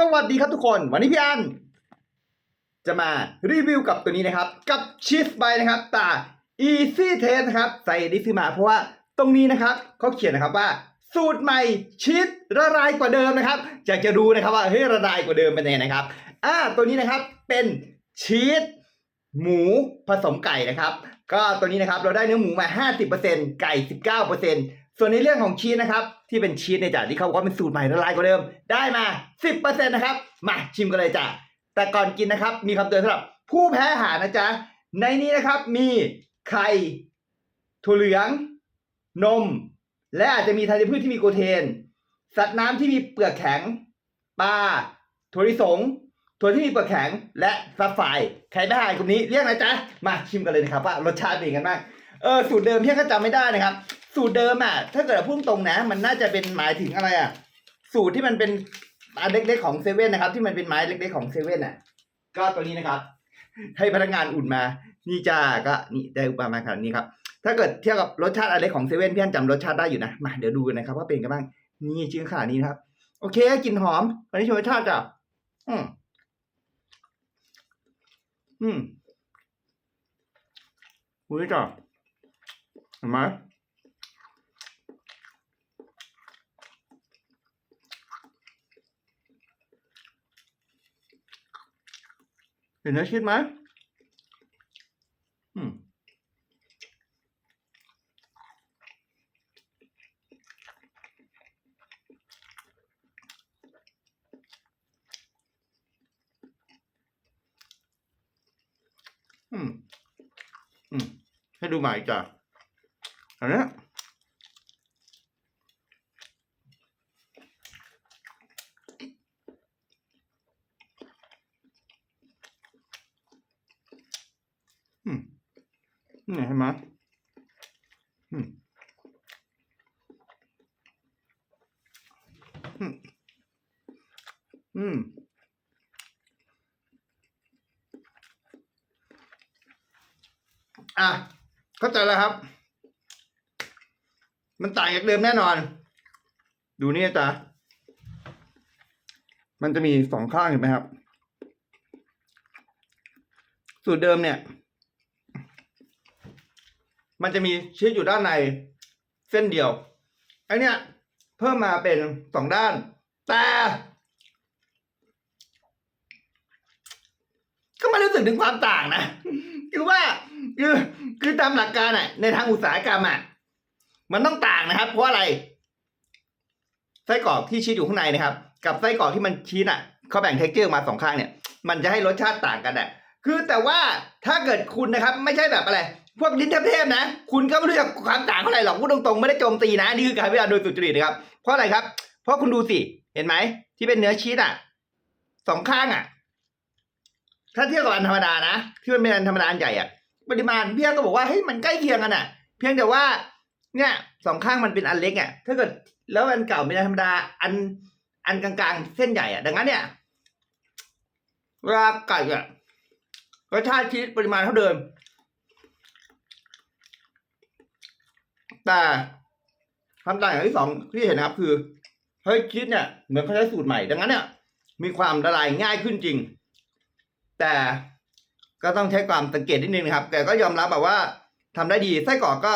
สวัสดีครับทุกคน วันนี้พี่อัน จะมารีวิวกับตัวนี้นะครับ กับชีสไบนะครับตา Easy Taste นะครับ ใส่ดิซื้อมาเพราะว่าตรงนี้นะครับเขาเขียนนะครับว่า สูตรใหม่ชีสละลายกว่าเดิมนะครับอยากจะรู้นะครับว่าเฮ้ยละลายกว่าเดิมเป็นยังไงนะครับอ่าตัวนี้นะครับเป็นชีสหมูผสมไก่นะครับ ก็ตัวนี้นะครับเราได้เนื้อหมูมา 50%ไก่ 19% ส่วนในเรื่องของชีสนะครับ ที่เป็นชีสในจ้ะที่เขาบอกว่าเป็นสูตรใหม่ละลายกว่าเดิม ได้มา 10%นะครับ มาชิมกันเลยจ้ะแต่ก่อนกินนะครับ มีคำเตือนสำหรับผู้แพ้อาหารนะจ๊ะ ในนี้นะครับมีไข่ถั่วเหลือง นม และอาจจะมีธัญพืชที่มีโกเตนสัตว์น้ำที่มีเปลือกแข็งปลาถั่วลิสงถั่วที่มีเปลือกแข็งและซัฟไฟร์ใครไม่ทานกลุ่มนี้เรียกอะไรจ๊ะ มาชิมกันเลยนะครับว่ารสชาติเป็นยังไงบ้างเออสูตรเดิมเพี่ก็จำไม่ได้นะครับ สูตรเดิมอะ ถ้าเกิดพูดตรงนะ มันน่าจะเป็นหมายถึงอะไรอะ สูตรที่มันเป็นอันเล็กๆของเซเว่นนะครับ ที่มันเป็นไม้เล็กๆของเซเว่นอะ ก็ตัวนี้นะครับ ให้พนักงานอุ่นมา นี่จ้าก็นี่ได้อุปมาขนาดนี้ครับ ถ้าเกิดเทียบกับรสชาติอะไรของเซเว่นพี่อันจำรสชาติได้อยู่นะมาเดี๋ยวดูกันนะครับว่าเป็นกันบ้างนี่ชิ้นขนาดนี้นะครับ โอเคกลิ่นหอมวันนี้ชมรสชาติจ้ะอืมอืมอุ้ยจ้ะเห็นไหม เห็นเนื้อชีสไหมอืมอืม อืม ให้ดูใหม่จ้ะอันนี้ยอืม นี่เห็นไหมอืม อืม อะ เข้าใจแล้วครับ มันต่างจากเดิมแน่นอน ดูนี่นะจ๊ะมันจะมีสองข้างเห็นไหมครับ สูตรเดิมเนี่ย มันจะมีชีสอยู่ด้านในเส้นเดียวไอเนี้ยเพิ่มมาเป็นสองด้าน แต่ก็ไม่รู้สึกถึงความต่างนะคือว่าคือคือตามหลักการอะ ในทางอุตสาหกรรมอะมันต้องต่างนะครับ เพราะอะไรไส้กรอกที่ชีสอยู่ข้างในนะครับ กับไส้กรอกที่มันชีสอะเขาแบ่งเท็กเจอร์มาสองข้างเนี่ย มันจะให้รสชาติต่างกันอะ คือแต่ว่าถ้าเกิดคุณนะครับ ไม่ใช่แบบอะไร พวกลิ้นเทพๆนะ คุณก็ไม่รู้จักความต่างเท่าไหร่หรอกพูดตรงๆไม่ได้โจมตีนะนี่คือการพิจารณาโดยสุจริตนะครับ เพราะอะไรครับ เพราะคุณดูสิ เห็นไหม ที่เป็นเนื้อชีสอะสองข้างอะ ถ้าเทียบกับอันธรรมดานะ ที่มันเป็นอันธรรมดาอันใหญ่อะ ปริมาณพี่อันก็บอกว่าเฮ้ยมันใกล้เคียงกันอะ เพียงแต่ว่า เนี่ยสองข้างมันเป็นอันเล็กอะถ้าเกิดแล้วอันเก่าเป็นอันธรรมดาอันอันกลางๆ เส้นใหญ่อะดังนั้นเนี่ยเวลาไก่อะรสชาติชีสปริมาณเท่าเดิม แต่ความต่างอย่างที่สองที่เห็นนะครับ คือเฮ้ยชีสเนี่ยเหมือนเขาใช้สูตรใหม่ดังนั้นเนี่ย มีความละลายง่ายขึ้นจริง แต่ก็ต้องใช้ความสังเกตนิดนึงนะครับแต่ก็ยอมรับแบบว่าทำได้ดีไส้กรอกก็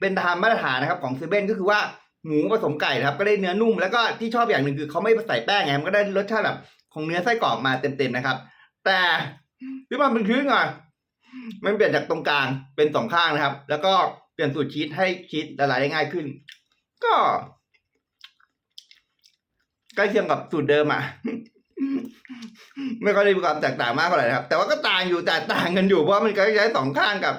เป็นตามมาตรฐานนะครับ ของเซเว่นก็คือว่าหมูผสมไก่นะครับ ก็ได้เนื้อนุ่มแล้วก็ที่ชอบอย่างหนึ่งคือเขาไม่ใส่แป้งไงมันก็ได้รสชาติแบบของเนื้อไส้กรอกมาเต็มๆนะครับ แต่ที่มันเป็นชื้นไงมันเปลี่ยนจากตรงกลางเป็นสองข้างนะครับ แล้วก็ เปลี่ยนสูตรชีสให้ชีสละลายได้ง่ายขึ้น ก็ใกล้เคียงกับสูตรเดิมอะ ไม่ค่อยได้มีความแตกต่างมากเท่าไหร่นะครับ แต่ว่าก็ต่างอยู่แต่ต่างกันอยู่เพราะมันก็ใช้สองข้างกับ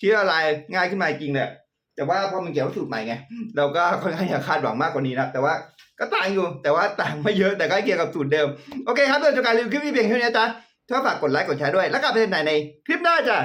ชี้อะไรง่ายขึ้นมาจริงเลยแต่ว่าพอมันเกี่ยวกับสูตรใหม่ไงเราก็ค่อนข้างจะคาดหวังมากกว่านี้นะแต่ว่าก็ต่างอยู่ แต่ว่าต่างไม่เยอะแต่ก็เกี่ยวกับสูตรเดิม โอเคครับโดยจากการรีวิวคลิปนี้เพียงเท่านี้จ๊ะถ้าฝากกดไลค์กดแชร์ด้วย แล้วกลับไปเจอกันใหม่ในคลิปหน้าจ้ะ